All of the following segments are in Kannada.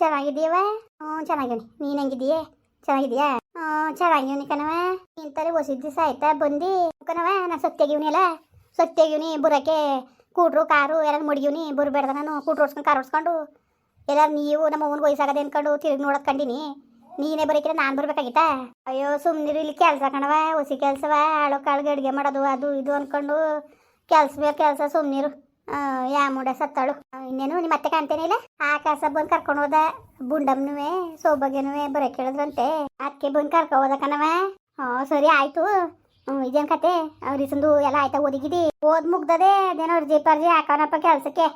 ಚೆನ್ನಾಗಿದೀಯವ ಹ್ಞೂ ಚೆನ್ನಾಗಿವ್ನಿ ನೀನು ಹೆಂಗಿದೀಯ ಚೆನ್ನಾಗಿದೀಯಾ ಹ್ಞೂ ಚೆನ್ನಾಗಿವ್ನಿ ಕಣವ ನಿಂತಾರೆ ಹೊಸಿದ ದಿವಸ ಆಯ್ತಾ ಬಂದು? ಕಣವ ನಾನು ಸತ್ಯಾಗಿವ್ನಿ ಅಲ್ಲ ಸತ್ಯಾಗಿವ್ನಿ ಬುರಕ್ಕೆ ಕೂಟ್ರು, ಕಾರು ಎಲ್ಲ ಮುಡಿಗಿವ್ನಿ ಬುರ್ಬೇಡ್ದ ನಾನು, ಕೂಟ್ರು ಓಡ್ಸ್ಕೊಂಡು, ಕಾರು ಓಡಿಸ್ಕೊಂಡು. ಎಲ್ಲಾರು ನೀವು ನಮ್ಮ ಅವ್ವನಿಗೆ ವಯಸ್ಸಾಗದೆ ಅನ್ಕೊಂಡು ತಿರುಗಿ ನೋಡೋದು ಕಂಡಿನಿ. ನೀನೇ ಬರೀಕಿರ ನಾನು ಬರ್ಬೇಕಾಗಿತ್ತಾ? ಅಯ್ಯೋ ಸುಮ್ಮನಿರು ಇಲ್ಲಿ ಕೆಲಸ ಕಣವ ಹೊಸಿ ಕೆಲಸವ ಆಳು ಕಾಳಿಗೆ ಅಡುಗೆ ಮಾಡೋದು, ಅದು ಇದು ಅಂದ್ಕೊಂಡು ಕೆಲ್ಸ ಬೇಕು, ಕೆಲಸ ಸುಮ್ಮನಿರು ಯಾ ಮೂಡ ಸತ್ತಾಳು. ಇನ್ನೇನು ನಿಮ್ಮ ಮತ್ತೆ ಕಾಣ್ತೇನೆ ಇಲ್ಲ? ಆಕಾಶ ಬಂದು ಕರ್ಕೊಂಡು ಹೋದ ಬುಂಡಮ್ನುವೆ, ಸೌಭಾಗ್ಯನುವೆ ಬರೋ ಕೇಳಿದ್ರಂತೆ. ಅದಕ್ಕೆ ಬಂದು ಕರ್ಕೊ ಹೋದ ಕಣವ ಹ್ಞೂ ಸರಿ ಆಯ್ತು. ಇದೇನು ಕತೆ? ರೀಸಂದು ಎಲ್ಲ ಆಯ್ತಾ ಓದಿಗಿದಿ? ಓದ್ ಮುಗ್ದದೆ ಅದೇನೋ ಅರ್ಜಿ ಪರ್ಜಿ ಹಾಕೋಣಪ್ಪ ಕೆಲಸಕ್ಕೆ.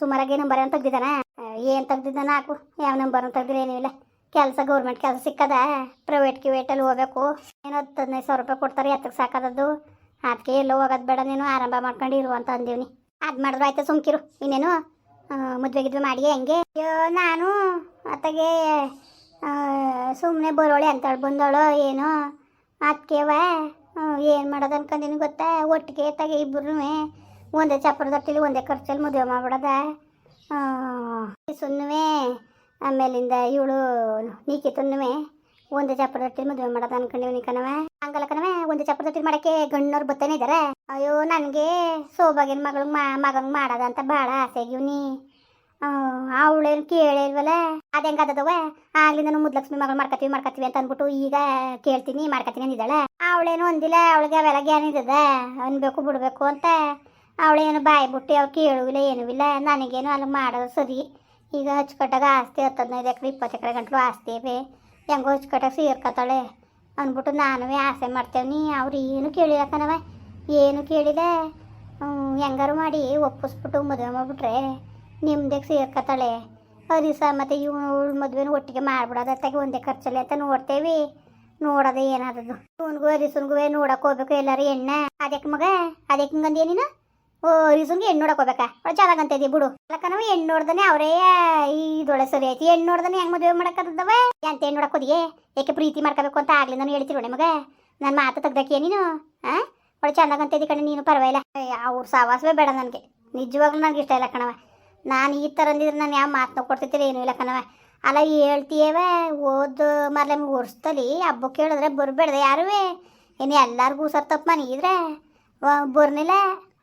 ಸುಮಾರಾಗಿ ನಂಬರ್ ಏನು ತೆಗ್ದಿದ್ದಾನ? ಏನು ತೆಗ್ದಿದ್ದಾನ ಹಾಕು? ಯಾವ ನಂಬರ್ ತೆಗ್ದಿಲ್ಲ ಏನೂ ಇಲ್ಲ. ಕೆಲಸ, ಗೌರ್ಮೆಂಟ್ ಕೆಲಸ ಸಿಕ್ಕದ? ಪ್ರೈವೇಟ್ ಕಿವೇಟಲ್ಲಿ ಹೋಗ್ಬೇಕು. ಏನೋ ಹತ್ತು ಹದಿನೈದು ಸಾವಿರ ರೂಪಾಯಿ ಕೊಡ್ತಾರೆ ಎತ್ತಕ್ಕೆ ಸಾಕದದ್ದು. ಅದಕ್ಕೆ ಎಲ್ಲೋ ಹೋಗೋದು ಬೇಡ ನೀನು, ಆರಂಭ ಮಾಡ್ಕೊಂಡು ಇರುವಂತ ಅಂದೀವಿ ಅದು ಮಾಡಿದ್ರು ಆಯ್ತಾ, ಸುಮ್ಕಿರು. ಇನ್ನೇನು ಮದುವೆ ಗಿದ್ವೆ ಮಾಡಿ ಹೆಂಗೆ? ಅಯ್ಯೋ, ನಾನು ಅತ್ತಗೆ ಸುಮ್ಮನೆ ಬರೋಳೆ ಅಂತೇಳಿ ಬಂದವಳು ಏನು ಅದಕ್ಕೆವ ಏನು ಮಾಡೋದು ಅನ್ಕೊಂಡೀನಿ ಗೊತ್ತಾ? ಒಟ್ಟಿಗೆ ತಗೆ ಇಬ್ಬರು ಒಂದೇ ಚಪ್ಪರದೊಟ್ಟಿಲಿ ಒಂದೇ ಖರ್ಚಲ್ಲಿ ಮದುವೆ ಮಾಡ್ಬಿಡೋದ. ಸುನ್ನುವೆ, ಆಮೇಲಿಂದ ಇವಳು ನೀಕಿತನ್ನುವೆ ಒಂದೇ ರೊಟ್ಟಿ ಮದುವೆ ಮಾಡೋದು ಅನ್ಕೊಂಡಿವ್ನಿ ಕಣವ ಹಂಗಲ್ಲ ಕಣವ ಒಂದೇ ರೊಟ್ಟಿ ಮಾಡಕ್ಕೆ ಗಣ್ಣವ್ರು ಬತ್ತಾನೆ ಇದಾರೆ. ಅಯ್ಯೋ, ನನಗೆ ಸೋಬಾಗಿನ ಮಗಳ ಮಾ, ಮಗಂಗೆ ಮಾಡೋದ ಅಂತ ಭಾಳ ಆಸೆ ಆಗಿವ್ನಿ ಅವಳೇನು ಕೇಳಿಲ್ವಲ್ಲ ಅದು ಹೆಂಗದವ ಆಗ್ಲಿಂದ ಮುದ್ಲಕ್ಷ್ಮಿ ಮಗಳು ಮಾಡ್ಕತೀವಿ ಮಾಡ್ಕತೀವಿ ಅಂತ ಅಂದ್ಬಿಟ್ಟು ಈಗ ಕೇಳ್ತೀನಿ ಮಾಡ್ಕತೀನಿ ಅಂದಿದ್ದಾಳೆ. ಅವಳೇನು ಒಂದಿಲ್ಲ ಅವಳಿಗೆ ಅವೆಲ್ಲ ಜ್ಞಾನ ಇದ್ದದ. ಅನ್ಬೇಕು, ಬಿಡ್ಬೇಕು ಅಂತ. ಅವಳೇನು ಬಾಯಿ ಬಿಟ್ಟು ಅವ್ರು ಕೇಳುವಿಲ್ಲ ಏನೂ ಇಲ್ಲ. ನನಗೇನು ಅಲ್ಲಿ ಮಾಡೋದು ಸರಿ. ಈಗ ಹಚ್ಚಿಕಟ್ಟಾಗ ಆಸ್ತಿ ಹತ್ತದ್ನೈದು ಎಕರೆ, ಇಪ್ಪತ್ತು ಎಕರೆ ಗಂಟಲು ಆಸ್ತಿ ಇವೆ. ಹೆಂಗೋ ಹಚ್ಕಟ್ಟಾಗ ಸೇರ್ಕತ್ತಾಳೆ? ಅಂದ್ಬಿಟ್ಟು ನಾನು ಆಸೆ ಮಾಡ್ತೇವ್ನಿ ಅವ್ರು ಏನು ಕೇಳಿಲ್ಲ ಏನು ಕೇಳಿದೆ? ಹೆಂಗಾರು ಮಾಡಿ ಒಪ್ಪಿಸ್ಬಿಟ್ಟು ಮದುವೆ ಮಾಡಿಬಿಟ್ರೆ ನಿಮ್ದಕ್ಕೆ ಸೇರ್ಕತ್ತಾಳೆ. ಅದಿಸ ಮತ್ತು ಇವಳು ಮದುವೆನ ಒಟ್ಟಿಗೆ ಮಾಡ್ಬಿಡೋದು ಅತ್ತಾಗೆ ಒಂದೇ ಖರ್ಚಲ್ಲಿ ಅಂತ ನೋಡ್ತೇವೆ. ನೋಡೋದೇ ಏನಾದದು ಇವನ್ಗೂ ಅರಿಸನ್ಗೂ ನೋಡಕ್ಕೆ ಹೋಗ್ಬೇಕು ಎಲ್ಲರೂ ಎಣ್ಣೆ. ಅದಕ್ಕೆ ಮಗ? ಅದಕ್ಕೆ ಹಿಂಗಂದಿ ನೀನು? ಓ ರೀಸನ್ಗೆ ಹೆಣ್ಣು ನೋಡಕ್ ಹೋಗ್ಬೇಕಾ? ಚೆನ್ನಾಗಂತ ಇದೀವಿ ಬಿಡು. ಅಲ್ಲಕ್ಕನವ ನಾವು ಹೆಣ್ಣು ನೋಡ್ದನೆ ಅವರೇ ಇದೊಳೆ ಸರಿ ಐತಿ. ಹೆಣ್ಣು ನೋಡ್ದನೆ ಹೆಂಗ್ ಮದುವೆ ಮಾಡಕ್ಕದವ ಅಂತ ಹೆಣ್ಣು ನೋಡಕ್ ಯಾಕೆ ಪ್ರೀತಿ ಮಾಡ್ಕೋಬೇಕು ಅಂತ ಆಗ್ಲಿ ನಾನು ನೋಡಿ ಮಗ ನನ್ನ ಮಾತು ತೆಗ್ದಕ್ಕೆ ನೀನು? ಆ? ಅವಳು ಚೆನ್ನಾಗಂತ ಇದ್ದೀ ಕಣೆ, ನೀನು ಪರವಾಗಿಲ್ಲ. ಅವ್ರ ಸಾವಾಸವೇ ಬೇಡ ನನಗೆ. ನಿಜವಾಗ್ಲೂ ನನಗೆ ಇಷ್ಟ ಇಲ್ಲ ಕಣವ ನಾನು ಈ ಥರ ಅಂದಿದ್ರೆ ನಾನು ಯಾವ ಮಾತನ್ನ ಕೊಡ್ತಿರ್ತೀರ ಏನು ಇಲ್ಲ ಕಣವ ಅಲ್ಲ ಹೇಳ್ತೀಯವ ಓದು ಮರ್ಲೆ ವರ್ಷದಲ್ಲಿ ಹಬ್ಬಕ್ಕೆ ಕೇಳಿದ್ರೆ ಬರಬೇಡ್ದೆ ಯಾರುವೇ? ಏನು ಎಲ್ಲರಿಗೂ ಸರ್ ತಪ್ಪು ಇದ್ರೆ ಬರ್ನಿಲ್ಲ.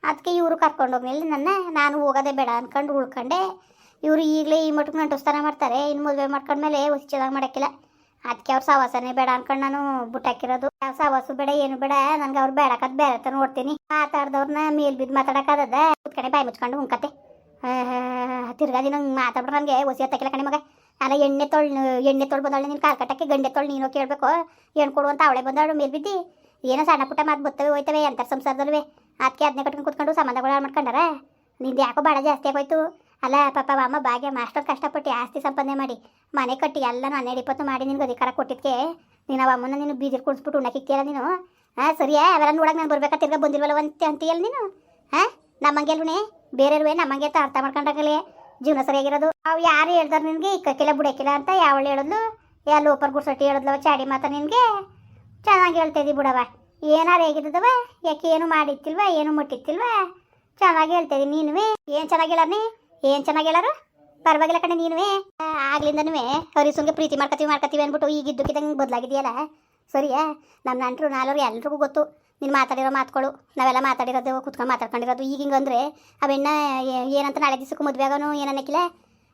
ಅದಕ್ಕೆ ಇವರು ಕರ್ಕೊಂಡು ಹೋಗ್ಮೇಲೆ ನನ್ನ? ನಾನು ಹೋಗೋದೇ ಬೇಡ ಅಂದ್ಕೊಂಡು ಉಳ್ಕೊಂಡೆ. ಇವರು ಈಗಲೇ ಈ ಮಟ್ಟಕ್ಕೆ ನಂಟುಸ್ತಾನ ಮಾಡ್ತಾರೆ. ಇನ್ನು ಮದುವೆ ಮಾಡ್ಕೊಂಡ್ಮೇಲೆ ಹುಚ್ಚಿದಾಗ ಮಾಡೋಕ್ಕಿಲ್ಲ. ಅದಕ್ಕೆ ಅವ್ರ ಸವಾಸನೇ ಬೇಡ ಅನ್ಕೊಂಡು ನಾನು ಬುಟ್ಟಾಕಿರೋದು ಯಾವ ಸವಾಸು ಬೇಡ, ಏನು ಬೇಡ, ನನಗೆ ಅವ್ರು ಬೇಡಕದ್ ಬೇರೆ ತನ ನೋಡ್ತೀನಿ. ಮಾತಾಡ್ದವ್ರನ್ನ ಮೇಲ್ ಬಿದ್ದು ಮಾತಾಡಕ್ಕಾಗದ ಕಡೆ ಬಾಯಿ ಮುಚ್ಕೊಂಡು ಉಂಕತೆ ತಿರ್ಗಾ ದಿನ ಮಾತಾಡ್ಬಿಟ್ರೆ ನನಗೆ ಹೊಸಿ ಹತ್ತಕ್ಕಿಲ್ಲ ಕಣೆ ಮಗ. ಅಲ್ಲ ಎಣ್ಣೆ ತೊಳ್ ಎಣ್ಣೆ ತೊಳ್ ಬಂದಾಳೆ ನಿನ್ನ ಕಾಲು ಕಟ್ಟಕ್ಕೆ, ಗಂಡೆ ತೊಳ್ ನೀನು ಕೇಳಬೇಕು. ಏನು ಕೊಡು ಅಂತ ಅವಳೆ ಬಂದಾಳು, ಮೇಲ್ ಬಿದ್ದಿ. ಏನೋ ಸಣ್ಣ ಪುಟ್ಟ ಮಾತು ಬರ್ತವೆ ಹೋಯ್ತವೆ ಅಂತಾರೆ ಸಂಸಾರದಲ್ವೇ. ಅದಕ್ಕೆ ಅದನ್ನೇ ಕಟ್ಕೊಂಡು ಕೂತ್ಕೊಂಡು ಸಂಬಂಧಗಳು ಹಾಳು ಮಾಡ್ಕೊಂಡಾರ? ನಿಂದು ಯಾಕೋ ಭಾಳ ಜಾಸ್ತಿ ಆಗೋಯ್ತು. ಅಲ್ಲ ಪಾಪ ಅಮ್ಮ, ಭಾಗ್ಯ ಮಾಸ್ಟರ್ ಕಷ್ಟಪಟ್ಟು ಆಸ್ತಿ ಸಂಪಾದನೆ ಮಾಡಿ, ಮನೆ ಕಟ್ಟಿ ಎಲ್ಲನೂ ಹನ್ನೆರಡು ಇಪ್ಪತ್ತು ಮಾಡಿ ನಿನ್ಗೆ ಅಧಿಕಾರ ಕೊಟ್ಟಿದ್ಕೆ. ನೀನು ಅವ ಅಮ್ಮನ ನೀನು ಬೀದಿ ಕುಡಿಸ್ಬಿಟ್ಟು ಉಣ್ಣಕ್ಕಿಕ್ತಿಯಲ್ಲ ನೀನು? ಹಾಂ ಸರಿಯಾ? ಅವೆಲ್ಲ ನೋಡಕ್ಕೆ ನಾನು ಬರ್ಬೇಕಾ ತಿರ್ಗ ಬಂದಿಲ್ವಲ್ಲ ಅಂತ ಅಂತೀಯಲ್ಲ ನೀನು? ಹಾಂ ನಮ್ಮಂಗೆಲ್ವೇ ಬೇರೆಯವ್ರೇ ನಮ್ಮಂಗೆ ಅಂತ ಅರ್ಥ ಮಾಡ್ಕೊಂಡಾಗಲೇ ಜೀವನ ಸರಿಯಾಗಿರೋದು. ಅವು ಯಾರು ಹೇಳ್ದಾರ ನಿನಗೆ? ಇಕ್ಕಕ್ಕಿಲ್ಲ ಬುಡಕಿಲ್ಲ ಅಂತ ಯಾವಳು ಹೇಳಿದ್ಲು? ಯಾ ಲೋಪರ್ ಗುಡ್ಸಟ್ಟಿ ಹೇಳಿದ್ಲವ ಚಾಡಿ ಮಾತ ನಿನಗೆ? ಚೆನ್ನಾಗಿ ಹೇಳ್ತಾ ಇದ್ದೀವಿ ಬಿಡವ ಏನಾರು ಹೇಗಿದ್ದವ ಯಾಕೆ ಏನು ಮಾಡಿತ್ತಿಲ್ವ ಏನು ಮುಟ್ಟಿತ್ತಿಲ್ವ ಚೆನ್ನಾಗಿ ಹೇಳ್ತೇವೆ ನೀನುವೆ. ಏನು ನೀ? ಏನು ಚೆನ್ನಾಗಿ ಹೇಳಾರು? ಪರವಾಗಿಲ್ಲ ಕಣೆ ನೀನುವೆ. ಆಗ್ಲಿಂದನೂ ಹರಿಸುನ್ಗೆ ಪ್ರೀತಿ ಮಾಡ್ಕತೀವಿ ಮಾಡ್ಕತೀವಿ ಅಂದ್ಬಿಟ್ಟು ಈಗ ಇದ್ದಕ್ಕಿದ್ದಂಗೆ ಬದಲಾಗಿದೆಯಲ್ಲ? ಸರಿಯಾ? ನಮ್ಮ ನಂಟರು, ನಾಲ್ವರು ಎಲ್ರಿಗೂ ಗೊತ್ತು. ನೀನು ಮಾತಾಡಿರೋ ಮಾತುಗಳು ನಾವೆಲ್ಲ ಮಾತಾಡಿರೋದು, ಕುತ್ಕೊಂಡು ಮಾತಾಡ್ಕೊಂಡಿರೋದು. ಈಗ ಹಿಂಗಂದ್ರೆ ಅವೆನ್ನ ಏನಂತ ನಾಳೆ ದಿವಸಕ್ಕೆ ಮದುವೆ ಆಗೋನು ಏನನ್ನಕ್ಕಿಲ್ಲ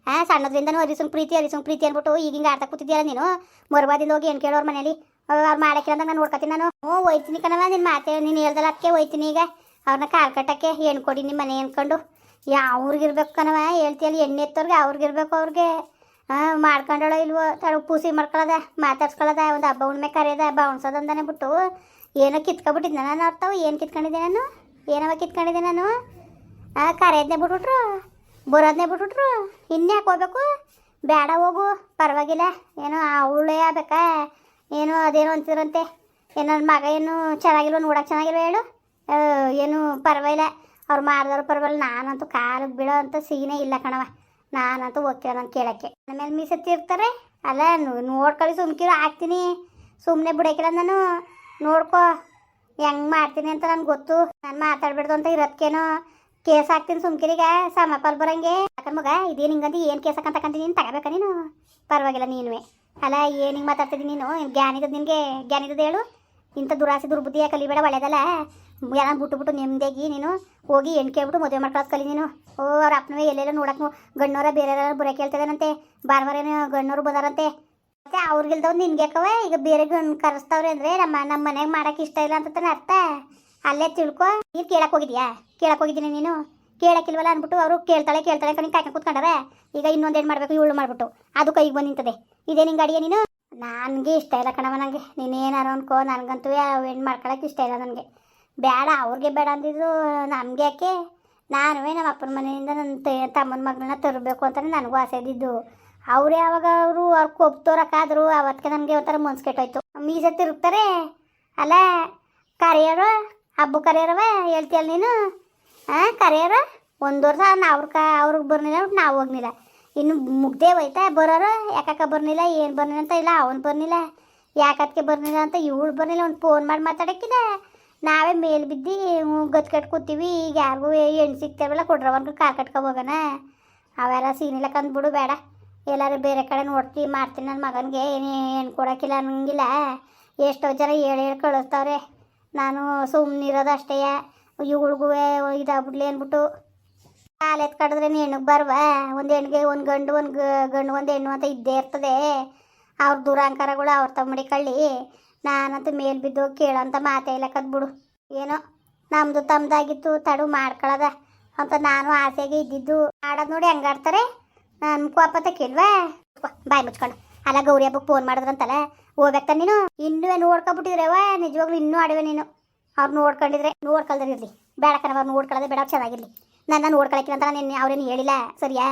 ಹಾಂ ಸಣ್ಣದ್ರಿಂದನೂ ಹರಿಸುನ್ ಪ್ರೀತಿ ಹರಿಸುನ್ ಪ್ರೀತಿ ಅಂದ್ಬಿಟ್ಟು ಈಗ ಹಿಂಗೆ ಆಡ್ತಾ ಕೂತಿದ್ಯಲ್ಲ ನೀನು? ಮೊರಬಾದಿಂದ ಹೋಗಿ ಏನು ಕೇಳೋರು ಮನೇಲಿ ಅವ್ರು ಮಾಡಕ್ಕಿಲ್ಲ ಅಂತ ನಾನು ನೋಡ್ಕೊತೀನಿ ನಾನು. ಹ್ಞೂ ಹೋಯ್ತೀನಿ ಕಣವ ನಿನ್ನ ಮಾತೆ. ನೀನು ಹೇಳ್ದಲ್ಲ ಅದಕ್ಕೆ ಒಯ್ತೀನಿ ಈಗ. ಅವ್ರನ್ನ ಕಾಲ್ ಕಟ್ಟಕ್ಕೆ ಏನು ಕೊಡಿ ನಿಮ್ಮ ಮನೆ ಅಂದ್ಕೊಂಡು ಯಾವ್ರಿಗಿರ್ಬೇಕು ಕಣವ ಹೇಳ್ತೀಯಲ್ಲ ಎಣ್ಣೆ ಎತ್ತೋರ್ಗೆ ಅವ್ರಿಗಿರ್ಬೇಕು ಅವ್ರಿಗೆ. ಹಾಂ ಮಾಡ್ಕೊಂಡಳ ಇಲ್ವೋ? ತಡ, ಪೂಸಿ ಮಾಡ್ಕೊಳ್ಳೋದ ಮಾತಾಡ್ಸ್ಕೊಳ್ಳೋದ ಒಂದು ಹಬ್ಬ ಉಣ್ಮೆ ಕರೆಯೋದ ಬೌನ್ಸೋದಂದಾನೆ ಬಿಟ್ಟು. ಏನೋ ಕಿತ್ಕೊಬಿಟ್ಟಿದ್ದೆ ನಾನು ಅರ್ಥವು ಏನು ಕಿತ್ಕೊಂಡಿದ್ದೆ ನಾನು? ಏನವ ಕಿತ್ಕೊಂಡಿದ್ದೆ ನಾನು? ಆ ಕರೆಯೋದನ್ನೇ ಬಿಟ್ಬಿಟ್ರು. ಬರೋದನ್ನೇ ಬಿಟ್ಬಿಟ್ರು. ಇನ್ಯಾಕೆ ಹೋಗ್ಬೇಕು? ಬೇಡ ಹೋಗು. ಪರವಾಗಿಲ್ಲ. ಏನೋ ಅವಳೇ ಆಗ್ಬೇಕಾ? ಏನೋ ಅದೇನೋ ಅಂತಿರಂತೆ ಏನೋ ನನ್ನ ಮಗ ಏನು ಚೆನ್ನಾಗಿಲ್ವ ನೋಡಕ್ಕೆ ಚೆನ್ನಾಗಿಲ್ವ ಹೇಳು. ಏನು ಪರವಾಗಿಲ್ಲ. ಅವ್ರು ಮಾಡಿದವ್ರು ಪರವಾಗಿಲ್ಲ. ನಾನಂತೂ ಕಾಲಿಗೆ ಬೀಳೋ ಅಂತ ಸೀನೇ ಇಲ್ಲ ಕಣವ ನಾನಂತೂ ಹೋಗ್ತೀರ ನಾನು ಕೇಳೋಕ್ಕೆ. ನನ್ನ ಮೇಲೆ ಮೀಸತ್ತಿರ್ತಾರೆ ಅಲ್ಲ ನೋಡ್ಕೊಳ್ಳಿ ಸುಮ್ಕಿರೋ, ಹಾಕ್ತೀನಿ. ಸುಮ್ಮನೆ ಬಿಡೋಕಿಲ್ಲ ನಾನು ನೋಡ್ಕೋ. ಹೆಂಗೆ ಮಾಡ್ತೀನಿ ಅಂತ ನನ್ಗೆ ಗೊತ್ತು. ನಾನು ಮಾತಾಡ್ಬಿಡ್ದು ಅಂತ ಇರೋದಕ್ಕೇನೋ ಕೇಸ್ ಹಾಕ್ತೀನಿ ಸುಮ್ಕಿರಿಗ ಸಮಪಾಲ್ ಬರಂಗೆ. ಅಕ್ಕನ ಮಗ, ಇದೇನು ಹಿಂಗಂದು? ಏನು ಕೇಸ್ ಹಾಕಂತಕ್ಕಂತ ನೀನು ತಗೋಬೇಕಾ ನೀನು? ಪರವಾಗಿಲ್ಲ ನೀನುವೆ. ಅಲ್ಲ ಏನು ಹಿಂಗೆ ಮಾತಾಡ್ತಿದ್ದೀನಿ ನೀನು? ಜ್ಞಾನಿದ ನಿನಗೆ ಜ್ಞಾನಿದ ಹೇಳು. ಇಂಥ ದುರಾಸೆ ದುರ್ಬುದ್ಧಿಯ ಕಲಿಬೇಡ, ಒಳ್ಳೇದಲ್ಲ. ಎಲ್ಲ ಬಿಟ್ಟು ಬಿಟ್ಟು ನೆಮ್ಮದಿಯಾಗಿ ನೀನು ಹೋಗಿ ಹೆಣ್ಣು ಕೇಳ್ಬಿಟ್ಟು ಮದುವೆ ಮಾಡ್ಕೊಳ್ಳೋದು ಕಲಿ ನೀನು. ಓ, ಅವ್ರ ಅಪ್ಪನವೇ ಎಲ್ಲೆಲ್ಲ ನೋಡಕ್ಕೆ ಗಣ್ಣವರ ಬೇರೆ ಬುರ ಬಾರ ಬಾರೇನು ಗಣ್ಣೋರು ಬಂದಾರಂತೆ. ಮತ್ತೆ ಅವ್ರಿಗಿಲ್ದವ್ ನಿನ್ಗೆ ಯಾಕವ ಈಗ ಬೇರೆ ಗಂಡು ಕರೆಸ್ತಾವ್ರೆ ಅಂದ್ರೆ ನಮ್ಮ ನಮ್ಮ ಮನೆಗೆ ಮಾಡೋಕ್ಕೆ ಇಷ್ಟ ಇಲ್ಲ ಅಂತ ಅರ್ಥ. ಅಲ್ಲೇ ತಿಳ್ಕೊ. ನೀನು ಕೇಳಕ್ಕೆ ಹೋಗಿದ್ಯಾ? ಕೇಳಕ್ಕೆ ಹೋಗಿದ್ದೀನಿ ನೀನು. ಕೇಳಕ್ಕಿಲ್ವಲ್ಲ ಅಂದ್ಬಿಟ್ಟು ಅವರು ಕೇಳ್ತಾಳೆ ಕೇಳ್ತಾಳೆ ಕಣಿ ಕಾಯ್ಕೊಂಡು ಕೂತ್ಕೊಂಡವೆ. ಈಗ ಇನ್ನೊಂದೇನು ಮಾಡಬೇಕು? ಇವಳು ಮಾಡಿಬಿಟ್ಟು. ಅದು ಕೈಗೆ ಬಂದು ನಿಂತದೆ. ಇದೇ ನಿಂಗೆ ಅಡಿಗೆ ನೀನು? ನನಗೆ ಇಷ್ಟ ಇಲ್ಲ ಕಣವ ನನಗೆ ನೀನೇನಾರು ಅನ್ಕೋ, ನನಗಂತೂ ಹೆಣ್ಣು ಮಾಡ್ಕೊಳಕ್ಕೆ ಇಷ್ಟ ಇಲ್ಲ ನನಗೆ. ಬೇಡ ಅವ್ರಿಗೆ ಬೇಡ ಅಂದಿದ್ದು ನಮಗೆ ಯಾಕೆ? ನಾನು ನಮ್ಮ ಅಪ್ಪನ ಮನೆಯಿಂದ ನನ್ನ ತಮ್ಮನ ಮಗಳನ್ನ ತರಬೇಕು ಅಂತಲೇ ನನಗೂ ಆಸೆ ಇದ್ದಿದ್ದು. ಅವ್ರು ಯಾವಾಗ ಅವರು ಅವ್ರು ಕೊಬ್ತೋರಕ್ಕಾದ್ರು ಅವತ್ತಿಗೆ ನನಗೆ ಒಂಥರ ಮನ್ಸು ಕೆಟ್ಟೋಯ್ತು. ಮೀಸೆ ತಿರುಗ್ತಾರೆ? ಅಲ್ಲ, ಕರೆಯೋರು? ಹಬ್ಬ ಕರೆಯೋರವ? ಹೇಳ್ತೀಯಲ್ಲ ನೀನು? ಹಾಂ ಕರೆಯೋರು ಒಂದು ವರ್ಷ ಅವ್ರ ಕ ಅವ್ರಿಗೆ ಬರ್ನಿಲ್ಲ ನಾವು ಹೋಗ್ನಿಲ್ಲ. ಇನ್ನು ಮುಗ್ದೇ ಹೋಯ್ತಾ ಬರೋರು, ಯಾಕಕ್ಕ ಬರ್ನಿಲ್ಲ, ಏನು ಬರ್ನಿಲ್ಲ ಅಂತ ಇಲ್ಲ, ಅವನು ಬರ್ನಿಲ್ಲ. ಯಾಕತ್ಕೆ ಬರ್ನಿಲ್ಲ ಅಂತ ಇವಳು ಬರ್ನಿಲ್ಲ ಒಂದು ಫೋನ್ ಮಾಡಿ ಮಾತಾಡಕ್ಕಿಲ್ಲ. ನಾವೇ ಮೇಲೆ ಬಿದ್ದು ಗತ್ ಕಟ್ ಕೂತೀವಿ, ಈಗ ಯಾರಿಗೂ ಹೆಣ್ಣು ಸಿಗ್ತಾವಲ್ಲ ಕೊಡ್ರವನ್ಗೆ ಕಾರ್ ಕಟ್ಕೊ ಹೋಗೋಣ. ಅವೆಲ್ಲ ಸೀನಿಲ್ಲ ಕಂದ್ಬಿಡು ಬೇಡ ಎಲ್ಲರೂ ಬೇರೆ ಕಡೆ ನೋಡ್ತೀವಿ ಮಾಡ್ತೀನಿ ನನ್ನ ಮಗನಿಗೆ, ಏನು ಕೊಡೋಕ್ಕಿಲ್ಲ ಅನ್ನಂಗಿಲ್ಲ. ಎಷ್ಟೋ ಜನ ಹೇಳಿ ಹೇಳಿ ಕಳಿಸ್ತಾವ್ರೆ. ನಾನು ಸುಮ್ಮನಿರೋದು ಅಷ್ಟೇ. ಇವ್ಳಿಗೂ ಇದಾಗ್ಬಿಡ್ಲಿ ಅಂದ್ಬಿಟ್ಟು ಕಾಲು ಎತ್ ಕಡಿದ್ರೆ ಹೆಣ್ಣಿಗೆ ಬರುವ? ಒಂದು ಹೆಣ್ಣಿಗೆ ಒಂದು ಗಂಡು ಒಂದು ಗಂಡು ಒಂದು ಹೆಣ್ಣು ಅಂತ ಇದ್ದೇ ಇರ್ತದೆ. ಅವ್ರ ದುರಾಂಕಾರಗಳು ಅವ್ರ ತಮ್ಮಡಿ ಕಳ್ಳಿ. ನಾನಂತೂ ಮೇಲ್ ಬಿದ್ದು ಕೇಳೋಂಥ ಮಾತೇ ಇಲ್ಲ, ಕದ್ಬಿಡು. ಏನೋ ನಮ್ಮದು ತಮ್ಮದಾಗಿತ್ತು ತಡು ಮಾಡ್ಕೊಳದ ಅಂತ ನಾನು ಆಸೆಗೆ ಇದ್ದಿದ್ದು. ಆಡೋದು ನೋಡಿ ಹಂಗಾಡ್ತಾರೆ ನನ್ನ ಕೋಪ ತಕ್ಕಿಲ್ವಾ ಬಾಯಿ ಮುಚ್ಕೊಂಡು. ಅಲ್ಲ ಗೌರಿ ಹಬ್ಬಕ್ಕೆ ಫೋನ್ ಮಾಡಿದ್ರಂತಲ್ಲ, ಹೋಗ್ಬೇಕ ನೀನು? ಇನ್ನೂ ನೋಡ್ಕೊಬಿಟ್ಟಿದ್ರವ ನಿಜವಾಗ್ಲೂ ಇನ್ನೂ ಆಡುವೆ ನೀನು. ಅವ್ರು ನೋಡ್ಕೊಂಡಿದ್ರೆ ನೋಡ್ಕೊಳ್ದ್ರೆ ಇರಲಿ. ಬೇಡ ಕಣ ಅವ್ರು ನೋಡ್ಕೊಳ್ಳೋದೇ ಬೇಡ ಚೆನ್ನಾಗಿರಲಿ. ನನ್ನ ನೋಡ್ಕೊಳಕ್ಕಿಲ್ಲ ಅಂತ ನಿನ್ನೆ ಅವ್ರೇನು ಹೇಳಿಲ್ಲ? ಸರಿಯಾ?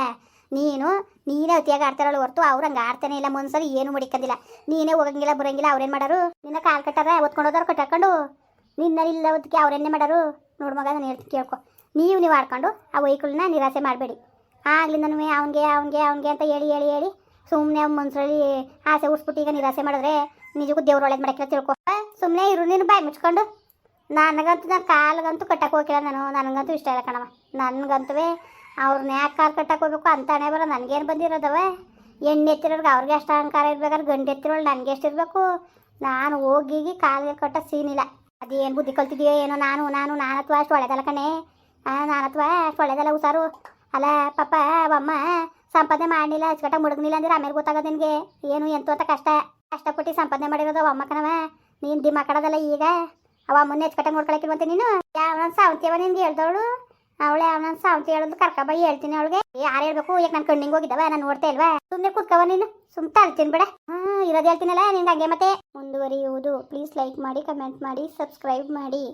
ನೀನು, ನೀನೇ ಅತಿಯಾಗಿ ಆಡ್ತಾರಲ್ಲ ಹೊರ್ತು ಅವ್ರು ಹಂಗೆ ಆಡ್ತಾನೆ ಇಲ್ಲ, ಮನ್ಸಲ್ಲಿ ಏನು ಮಡಿಕಂದಿಲ್ಲ. ನೀನೇ ಹೋಗಂಗಿಲ್ಲ, ಬರಂಗಿಲ್ಲ ಅವ್ರೇನು ಮಾಡೋರು? ನಿನ್ನ ಕಾಲು ಕಟ್ಟಾರ ಒತ್ಕೊಂಡು ಹೋದವ್ರು ಕಟ್ಟಾಕೊಂಡು? ನಿನ್ನ ಇಲ್ಲ ಹೊತ್ತಿಗೆ ಅವ್ರೇನೇ ಮಾಡೋರು? ನೋಡು ಮಗ, ನಾನು ಹೇಳ್ತೀನಿ ಕೇಳ್ಕೊ. ನೀವು ನೀವು ಆಡ್ಕೊಂಡು ಆ ವೈಕಲ್ನ ನಿರಾಸೆ ಮಾಡಬೇಡಿ. ಆಗ್ಲಿಂದನೂ ಅವನಿಗೆ ಅವನಿಗೆ ಅವನಿಗೆ ಅಂತ ಹೇಳಿ ಹೇಳಿ ಹೇಳಿ ಸುಮ್ಮನೆ ಅವ್ನ ಮನ್ಸಲ್ಲಿ ಆಸೆ ಉಡ್ಸ್ಬಿಟ್ಟು ಈಗ ನಿರಾಸೆ ಮಾಡಿದ್ರೆ ನಿಜಕ್ಕೂ ದೇವ್ರು ಒಳ್ಳೇದು ಮಾಡಕ್ಕೆ ತಿಳ್ಕೊ? ಸುಮ್ಮನೆ ಇರು, ನೀನು ಬಾಯಿ ಮುಚ್ಕೊಂಡು. ನನಗಂತೂ ನಾನು ಕಾಲಿಗಂತೂ ಕಟ್ಟಕ್ಕೆ ಹೋಗಿಲ್ಲ ನಾನು. ನನಗಂತೂ ಇಷ್ಟ ಇಲ್ಲ ಕಣವ ನನಗಂತೂ ಅವ್ರನ್ನ ಯಾಕೆ ಕಾಲು ಕಟ್ಟಕ್ಕೆ ಹೋಗ್ಬೇಕು ಅಂತ ಹಣೆ ಬರೋ ನನಗೇನು ಬಂದಿರೋದವ? ಎಣ್ಣೆ ಎತ್ತಿರೋರ್ಗೆ ಅವ್ರಿಗೆ ಎಷ್ಟು ಅಹಂಕಾರ ಇರ್ಬೇಕಾದ್ರೆ ಗಂಡು ಎತ್ತಿರೋಳು ನನಗೆ ಎಷ್ಟು ಇರಬೇಕು? ನಾನು ಹೋಗಿ ಕಾಲಿಗೆ ಕಟ್ಟೋ ಸೀನಿಲ್ಲ ಅದೇನು ಬುದ್ಧಿ ಕಲ್ತಿದೆಯೋ ಏನೋ ನಾನು ನಾನು ನಾನತ್ವ ಅಷ್ಟು ಒಳ್ಳೆದಲ್ಲ ಕಣೆ. ನಾನತ್ವ ಅಷ್ಟು ಒಳ್ಳೆದಲ್ಲ ಹುಷಾರು. ಅಲ್ಲ ಪಾಪ, ಅಮ್ಮ, ಸಂಪಾದನೆ ಮಾಡಲಿಲ್ಲ, ಅಚ್ಚುಕಟ್ಟ ಮುಡುಗ್ನಿಲ್ಲ ಅಂದ್ರೆ ಆಮೇಲೆ ಗೊತ್ತಾಗೋದು ನಿನಗೆ? ಏನು ಎಂತ ಅಂತ ಕಷ್ಟ. ಕಷ್ಟಪಟ್ಟು ಸಂಪಾದನೆ ಮಾಡಿರೋದು ಅಮ್ಮ ಕಣವ ನೀನು ದಿಮ್ಮ ಕಡೋದಲ್ಲ ಈಗ. ಅವ ಮೊನ್ನೆ ಹೆಚ್ಚು ಕಟ್ಟ ನೋಡ್ಕೊಳಕಿಲ್ವಂತೆ ನೀನು? ಅವನ ಸಾವಂತಿ ಅವ ನಿನ್ಗೆ ಹೇಳ್ದವಳು? ಅವಳೆ ಅವನ ಸಾವಂತಿ ಹೇಳೋದು ಕರ್ಕಬ ಹೇಳ್ತೀನಿ ಅವಳಿಗೆ. ಯಾರು ಹೇಳ್ಬೇಕು? ಈಗ ನನ್ನ ಕಣ್ಣಿಂಗ್ ಹೋಗಿದ್ದವ? ನಾನು ನೋಡ್ತಾ ಇಲ್ವಾ? ಸುಮ್ಮನೆ ಕೂತ್ಕವ ನೀನು. ಸುಮ್ ತಲ್ತೀನಿ ಬೇಡ. ಹ್ಮ್ ಇರೋದು ಹೇಳ್ತೀನಲ್ಲ ನಿಂಗೆ ಹಂಗೆ ಮತ್ತೆ? ಮುಂದುವರಿಯುವುದು. ಪ್ಲೀಸ್ ಲೈಕ್ ಮಾಡಿ ಕಮೆಂಟ್ ಮಾಡಿ ಸಬ್ಸ್ಕ್ರೈಬ್ ಮಾಡಿ.